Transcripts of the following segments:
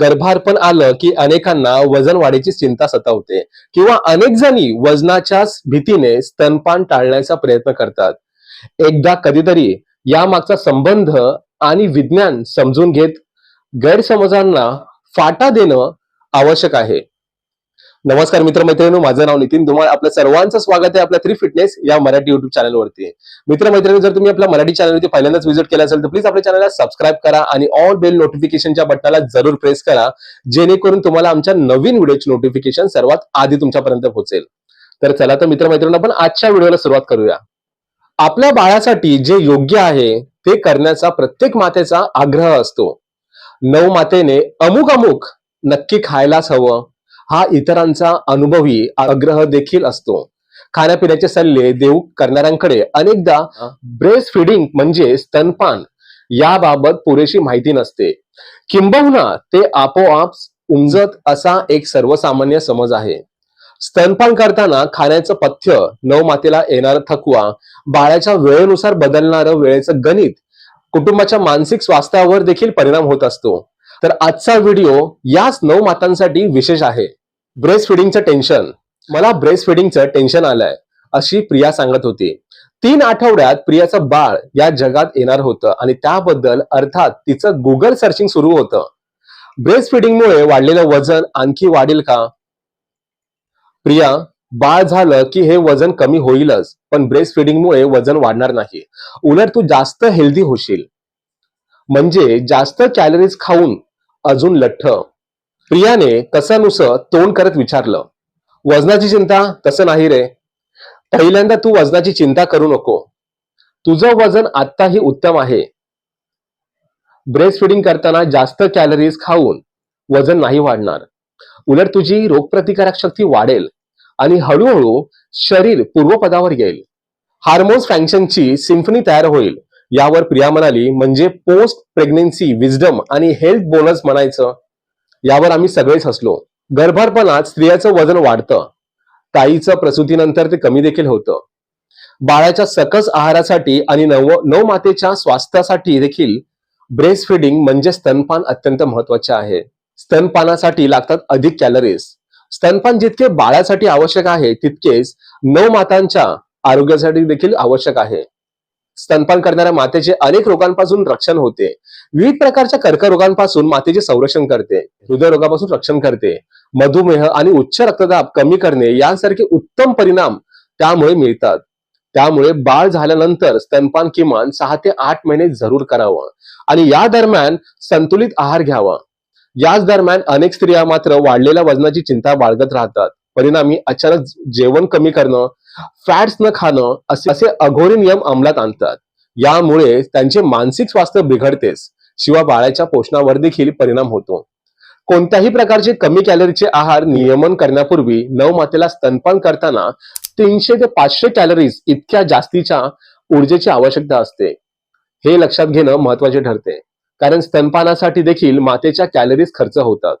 गर्भारपण आलं की अनेकांना वजन वाढीची चिंता सतावते किंवा अनेक जणी वजनाच्या भीतीने स्तनपान टाळण्याचा प्रयत्न करतात. एकदा कधीतरी यामागचा संबंध आणि विज्ञान समजून घेत गैरसमजांना फाटा देणं आवश्यक आहे. नमस्कार मित्र मैत्रिणी माझं नाव नितीन धुमाळ. आपल्या सर्वांचं स्वागत आहे आपल्या थ्री फिटनेस या मराठी युट्यूब चॅनलवरती मित्र मैत्रिणी जर तुम्ही आपल्या मराठी चॅनलवरती पहिल्यांदाच व्हिजिट केलं असेल तर प्लीज आपल्या चॅनलला सबस्क्राईब करा आणि ऑल बेल नोटिफिकेशनच्या बटनाला जरूर प्रेस करा जेणेकरून तुम्हाला आमच्या नवीन व्हिडिओची नोटिफिकेशन सर्वात आधी तुमच्यापर्यंत पोहोचेल. तर चला तर मित्र मैत्रिणी आपण आजच्या व्हिडिओला सुरुवात करूया. आपल्या बाळासाठी जे योग्य आहे ते करण्याचा प्रत्येक मातेचा आग्रह असतो. नऊ मातेने अमुक अमुक नक्की खायलाच हवं. हा इतरांचा अनुभवी आग्रह देखील असतो. खाण्यापिण्याचे सल्ले देऊ करणाऱ्यांकडे अनेकदा ब्रेस्ट फिडिंग म्हणजे स्तनपान याबाबत पुरेशी माहिती नसते. किंबहुना ते आपोआप उमजत असा एक सर्वसामान्य समज आहे. स्तनपान करताना खाण्याचं पथ्य नऊ मातेला येणारा थकवा बाळाच्या वेळेनुसार बदलणारं वेळेचं गणित कुटुंबाच्या मानसिक स्वास्थ्यावर देखील परिणाम होत असतो. तर आजचा व्हिडिओ याच नऊ मातांसाठी विशेष आहे. ब्रेस्ट फिडिंगचं टेन्शन. मला ब्रेस्ट फिडिंगचं टेन्शन आलंय अशी प्रिया सांगत होती. तीन आठवड्यात प्रियाचं बाळ या जगात येणार होतं आणि त्याबद्दल अर्थात तिचं गुगल सर्चिंग सुरू होतं. ब्रेस्ट फिडिंगमुळे वाढलेलं वजन आणखी वाढेल का? प्रिया बाळ झालं की हे वजन कमी होईलच पण ब्रेस्ट फिडिंगमुळे वजन वाढणार नाही. उलट तू जास्त हेल्दी होशील. म्हणजे जास्त कॅलरीज खाऊन अजून लठ्ठ. प्रियाने कसानुसं तोंड करत विचारलं वजनाची चिंता तसं नाही रे. पहिल्यांदा तू वजनाची चिंता करू नको. तुझं वजन आत्ताही उत्तम आहे. ब्रेस्ट फिडिंग करताना जास्त कॅलरीज खाऊन वजन नाही वाढणार. उलट तुझी रोगप्रतिकारक शक्ती वाढेल आणि हळूहळू शरीर पूर्वपदावर येईल. हार्मोन्स फँक्शनची सिम्फनी तयार होईल. यावर प्रिया म्हणाली म्हणजे पोस्ट प्रेग्नेन्सी विजडम आणि हेल्थ बोनस म्हणायचं. यावर आम्ही सगळेच हसलो. गर्भारपणात स्त्रियाचं वजन वाढतं. ताईचं प्रसूतीनंतर ते कमी देखील होतं. बाळाच्या सकस आहारासाठी आणि नव नवमातेच्या स्वास्थ्यासाठी देखील ब्रेस्ट फिडिंग म्हणजे स्तनपान अत्यंत महत्त्वाचे आहे. स्तनपानासाठी लागतात अधिक कॅलरीज स्तनपान जितके बाळासाठी आवश्यक आहे तितकेच नवमातांच्या आरोग्यासाठी देखील आवश्यक आहे. स्तनपान करणाऱ्या मातेचे अनेक रोगांपासून रक्षण होते. विविध प्रकारच्या कर्करोगांपासून मातेचे संरक्षण करते. हृदयरोगापासून रक्षण करते. मधुमेह आणि उच्च रक्तदाब कमी करणे यांसारखे उत्तम परिणाम त्यामुळे मिळतात. त्यामुळे बाळ झाल्यानंतर स्तनपान किमान सहा ते आठ महिने जरूर करावं आणि या दरम्यान संतुलित आहार घ्यावा. याच दरम्यान अनेक स्त्रिया मात्र वाढलेल्या वजनाची चिंता बाळगत राहतात. परिणामी अचानक जेवण कमी करणं फॅट्स न खाणं असे असे अघोरी नियम अंमलात आणतात. यामुळे त्यांचे मानसिक स्वास्थ्य बिघडतेच. शिवाय बाळाच्या पोषणावर देखील परिणाम होतो. कोणत्याही प्रकारचे कमी कॅलरीचे आहार नियमन करण्यापूर्वी नवमातेला स्तनपान करताना तीनशे ते पाचशे कॅलरीज इतक्या जास्तीच्या ऊर्जेची आवश्यकता असते. हे लक्षात घेणं महत्त्वाचे ठरते. कारण स्तनपानासाठी देखील मातेच्या कॅलरीज खर्च होतात.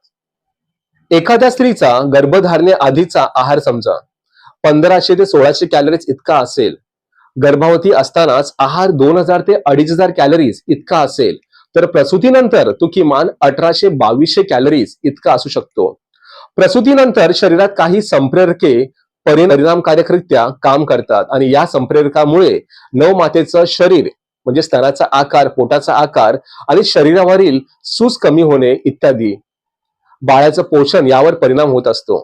एखाद्या स्त्रीचा गर्भधारणे आधीचा आहार समजा. पंधराशे ते सोळाशे कॅलरीज इतका असेल. गर्भावती असतानाच आहार दोन हजार ते अडीच हजार कॅलरीज इतका असेल. तर प्रसूतीनंतर तो किमान अठराशे बावीसशे कॅलरीज इतका असू शकतो. प्रसूतीनंतर शरीरात काही संप्रेरके परिणामकारकरित्या काम करतात आणि या संप्रेरकामुळे नवमातेचं शरीर म्हणजे स्तनाचा आकार पोटाचा आकार आणि शरीरावरील सूज कमी होणे इत्यादी. बाळाचं पोषण यावर परिणाम होत असतो.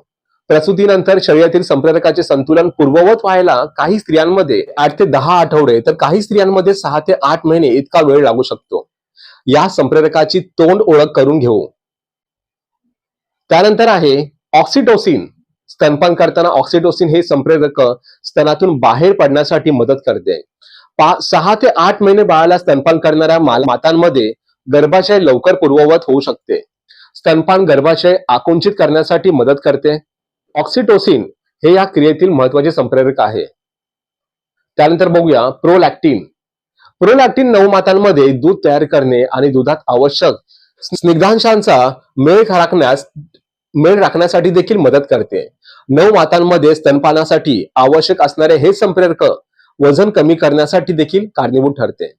प्रसूतीनंतर शरीरातील संप्रेरकाचे संतुलन पूर्ववत व्हायला काही स्त्रियांमध्ये आठ ते दहा आठवडे तर काही स्त्रियांमध्ये सहा ते आठ महिने इतका वेळ लागू शकतो. या संप्रेरकाची तोंड ओळख करून घेऊ. त्यानंतर आहे ऑक्सिटोसिन. स्तनपान करताना ऑक्सिटोसिन हे संप्रेरक स्तनातून बाहेर पडण्यासाठी मदत करते. पा- सहा ते आठ महिने बाळाला स्तनपान करणाऱ्या मातांमध्ये गर्भाशय लवकर पूर्ववत होऊ शकते. स्तनपान गर्भाशय आकुंचित करण्यासाठी मदत करते. ऑक्सिटोसिन हे या क्रियेतील महत्त्वाचे संप्रेरक आहे. त्यानंतर बघूया प्रोलॅक्टिन प्रोलॅक्टिन नऊ मातांमध्ये दूध तयार करणे आणि दुधात आवश्यक स्निग्धांशांचा मेळ राखण्यास मेळ राखण्यासाठी देखील मदत करते. नऊ मातांमध्ये स्तनपानासाठी आवश्यक असणारे हे संप्रेरक वजन कमी करण्यासाठी देखील कारणीभूत ठरते.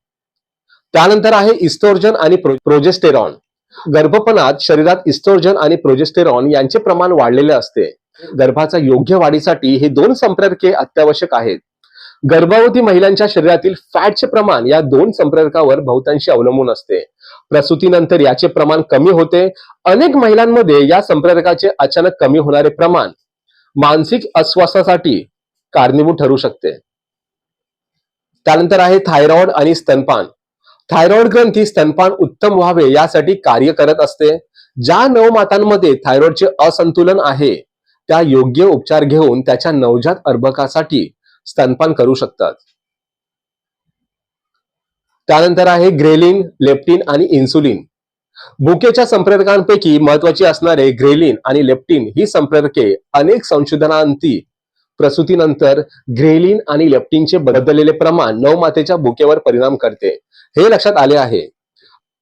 त्यानंतर आहे इस्ट्रोजन आणि प्रो- प्रोजेस्टेरॉन. गर्भपणात शरीरात इस्टोर्जन आणि प्रोजेस्टेरॉन यांचे प्रमाण वाढलेले असते. गर्भाच्या योग्य वाढीसाठी हे दोन संप्रेरके अत्यावश्यक आहेत. गर्भवती महिलांच्या शरीरातील फॅटचे प्रमाण या दोन संप्रेरकावर बहुतांशी अवलंबून असते. प्रसूतीनंतर याचे प्रमाण कमी होते. अनेक महिलांमध्ये या संप्रेरकाचे अचानक कमी होणारे प्रमाण मानसिक अस्वास्थासाठी कारणीभूत ठरू शकते. त्यानंतर आहे थायरॉइड आणि स्तनपान. थायरॉइड ग्रंथी स्तनपान उत्तम व्हावे यासाठी कार्य करत असते. ज्या नवमातांमध्ये थायरॉइडचे असंतुलन आहे त्या योग्य उपचार घेऊन त्याच्या नवजात अर्भकासाठी स्तनपान करू शकतात. त्यानंतर आहे ग्रेलिन लेप्टिन आणि इन्सुलिन. भुकेच्या संप्रेरकांपैकी महत्वाची असणारे ग्रेलिन आणि लेप्टिन ही संप्रेरके अनेक संशोधनांती प्रसूतीनंतर ग्रेलिन आणि लेप्टिनचे बदललेले प्रमाण नवमातेच्या भुकेवर परिणाम करते. हे लक्षात आले आहे.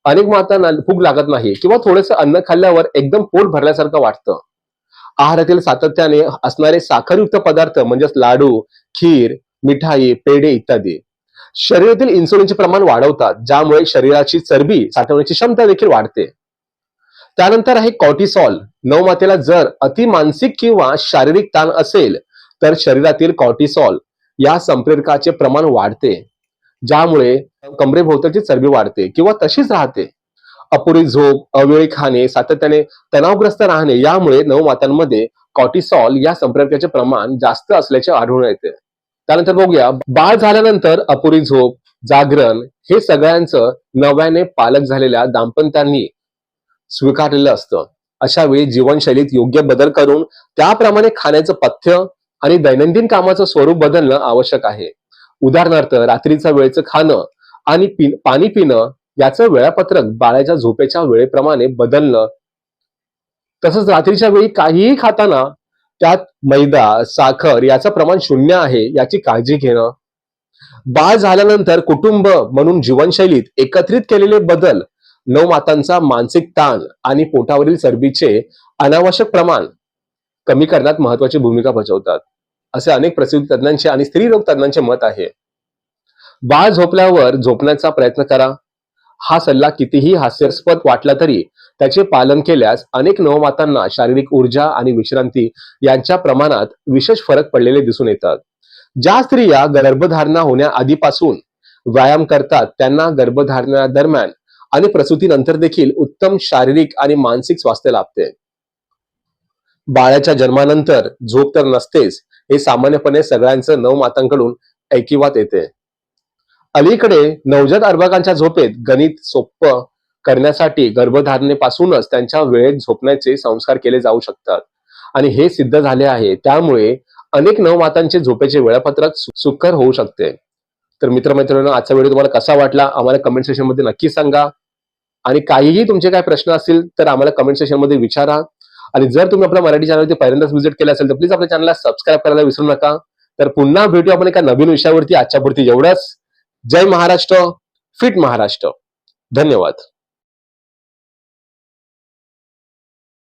अनेक मातांना भूक लागत नाही किंवा थोडंसं अन्न खाल्ल्यावर एकदम पोट भरल्यासारखं वाटतं. आहारातील सातत्याने असणारे साखरयुक्त पदार्थ म्हणजेच लाडू खीर मिठाई पेढे इत्यादी. शरीरातील इन्सुलिनचे प्रमाण वाढवतात ज्यामुळे शरीराची चरबी साठवण्याची क्षमता देखील वाढते. त्यानंतर आहे कॉर्टिसॉल नवमातेला जर अति मानसिक किंवा शारीरिक ताण असेल तर शरीरातील कॉर्टिसॉल या संप्रेरकाचे प्रमाण वाढते ज्यामुळे कमरेभोवताची चरबी वाढते किंवा तशीच राहते. अपुरी झोप अवेळी खाणे सातत्याने तणावग्रस्त राहणे यामुळे नवमात्यांमध्ये कॉर्टिसॉल या संप्रेरकाचे प्रमाण जास्त असल्याचे आढळून येते. त्यानंतर बघूया बाळ झाल्यानंतर अपुरी झोप जागरण हे सगळ्यांचं नव्याने पालक झालेल्या दाम्पत्यांनी स्वीकारलेलं असतं. अशा वेळी जीवनशैलीत योग्य बदल करून त्याप्रमाणे खाण्याचं पथ्य आणि दैनंदिन कामाचं स्वरूप बदलणं आवश्यक आहे. उदाहरणार्थ रात्रीचं वेळेचं खाणं आणि पाणी पिणं याचं वेळापत्रक बाळाच्या झोपेच्या वेळेप्रमाणे बदलणं. तसंच रात्रीच्या वेळी काहीही खाताना त्यात मैदा साखर याचं प्रमाण शून्य आहे याची काळजी घेणं. बाळ झाल्यानंतर कुटुंब म्हणून जीवनशैलीत एकत्रित केलेले बदल नवमातांचा मानसिक ताण आणि पोटावरील चरबीचे अनावश्यक प्रमाण कमी करण्यात महत्वाची भूमिका बजावतात. असे अनेक प्रसिद्ध तज्ञांचे आणि स्त्रीरोग तज्ञांचे मत आहे. बाळ झोपल्यावर झोपण्याचा प्रयत्न करा. हा सल्ला कितीही हास्यास्पद वाटला तरी त्याचे पालन केल्यास अनेक नवमातांना शारीरिक ऊर्जा आणि विश्रांती यांच्या प्रमाणात विशेष फरक पडलेले दिसून येतात. ज्या स्त्रिया गर्भधारणा होण्याआधीपासून व्यायाम करतात त्यांना गर्भधारणा दरम्यान आणि प्रसूतीनंतर देखील उत्तम शारीरिक आणि मानसिक स्वास्थ्य लाभते. बाळाच्या जन्मानंतर झोप तर नसतेच हे सामान्यपणे सगळ्यांचं नवमातांकडून ऐकिवात येते. अलीकडे नवजात अर्भकांच्या झोपेत गणित सोप्प करण्यासाठी गर्भधारणेपासूनच त्यांच्या वेळेत झोपण्याचे संस्कार केले जाऊ शकतात. आणि हे सिद्ध झाले आहे. त्यामुळे अनेक नवमातांचे झोपेचे वेळापत्रक सुखकर सुकर होऊ शकते. तर मित्रमैत्रिणींनो आजचा व्हिडिओ तुम्हाला कसा वाटला? आम्हाला कमेंट सेशनमध्ये नक्की सांगा. आणि काहीही तुमचे काय प्रश्न असतील तर आम्हाला कमेंट सेशनमध्ये विचारा. आणि जर तुम्ही आपल्या मराठी चॅनलवरती पहिल्यांदाच व्हिजिट केलं असेल तर प्लीज आपल्या चॅनलला सबस्क्राईब करायला विसरू नका. तर पुन्हा भेटू आपण एका नवीन विषयावरती. आजच्या पुरती एवढंच. जय महाराष्ट्र फिट महाराष्ट्र. धन्यवाद.